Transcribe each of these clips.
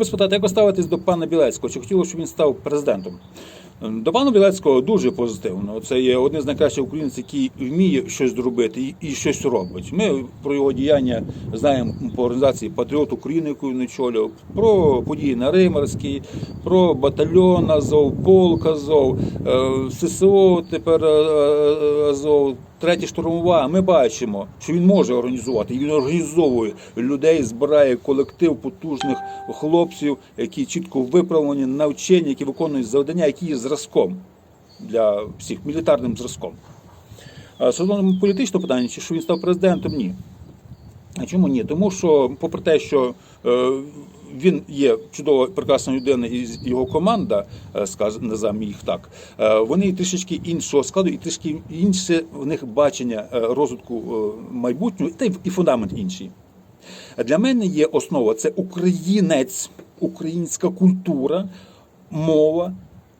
Ви спитати, як ви ставитесь до пана Білецького? Чи хотіло, щоб він став президентом? До пана Білецького дуже позитивно. Це є один з найкращих українців, який вміє щось зробити і- і щось робить. Ми про його діяння знаємо по організації Патріот України, яку він очолював, про події на Римарській, про батальйон Азов, полк Азов, е, ССО тепер е, е, Азов. Третя штурмова, ми бачимо, що він може організувати. Він організовує людей, збирає колектив потужних хлопців, які чітко виправлені, навчені, які виконують завдання, які є зразком для всіх мілітарним зразком. Стосовно політичного питання, чи що він став президентом, ні. А чому ні? Тому що, попри те, що е, він є чудова прекрасна людина, і його команда, е, називаємо їх так, е, вони трішечки іншого складу і трішки інше в них бачення е, розвитку майбутнього, та і фундамент інший. Для мене є основа це українець, українська культура, мова,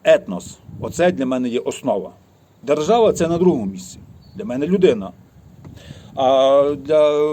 етнос. Оце для мене є основа. Держава це на другому місці. Для мене людина. А для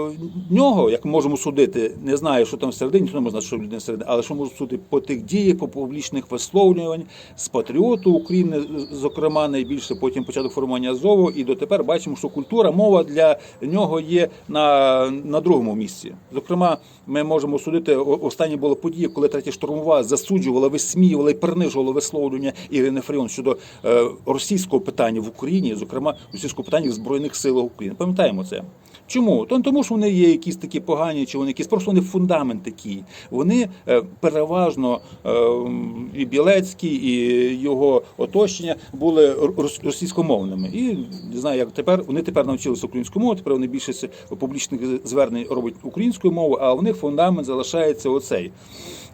нього, як ми можемо судити, не знаю, що там всередині, не може знати, що людина всередині, але що можу судити по тих діях, по публічних висловлювань з патріоту України, зокрема, найбільше потім початок формування Азову, і дотепер бачимо, що культура, мова для нього є на, на другому місці. Зокрема, ми можемо судити, останні була подія, коли третя штурмова засуджувала, висміювала і принижувала висловлювання Ірини Фаріон щодо е, російського питання в Україні, зокрема російського питання в збройних силах України. Пам'ятаємо це. Чому? То тому, що вони є якісь такі погані, чи вони якісь просто вони фундамент такий. Вони е, переважно е, і Білецький, і його оточення були російськомовними. І не знаю, як тепер вони тепер навчилися українську мову. Тепер вони більшість публічних звернень роблять українською мовою, а у них фундамент залишається оцей.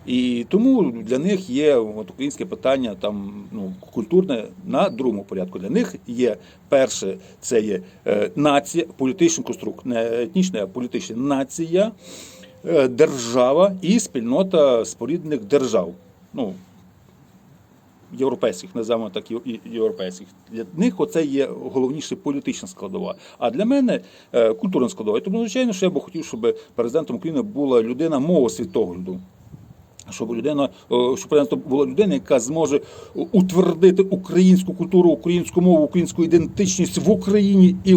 І тому для них є от, українське питання там ну культурне на другому порядку. Для них є перше, це є е, нація, політичний конструкт, етнічна, а політична нація, е, держава і спільнота споріднених держав. Ну європейських, називаємо так європейських. Для них оце є головніше політична складова. А для мене е, культурна складова. І Тому, звичайно, що я би хотів, щоб президентом України була людина мого світогляду. Щоб людина, е, щоб президентом була людина, яка зможе утвердити українську культуру, українську мову, українську ідентичність в Україні і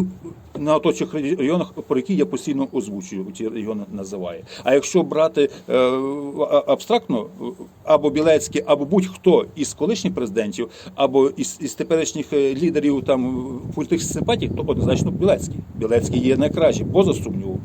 на оточих регіонах, про які я постійно озвучую, ті регіони називає. А якщо брати е, абстрактно, е, або Білецький, або будь-хто із колишніх президентів, або із, із теперішніх е, лідерів там політичних симпатій, то однозначно Білецький. Білецький є найкращий, поза сумнівом.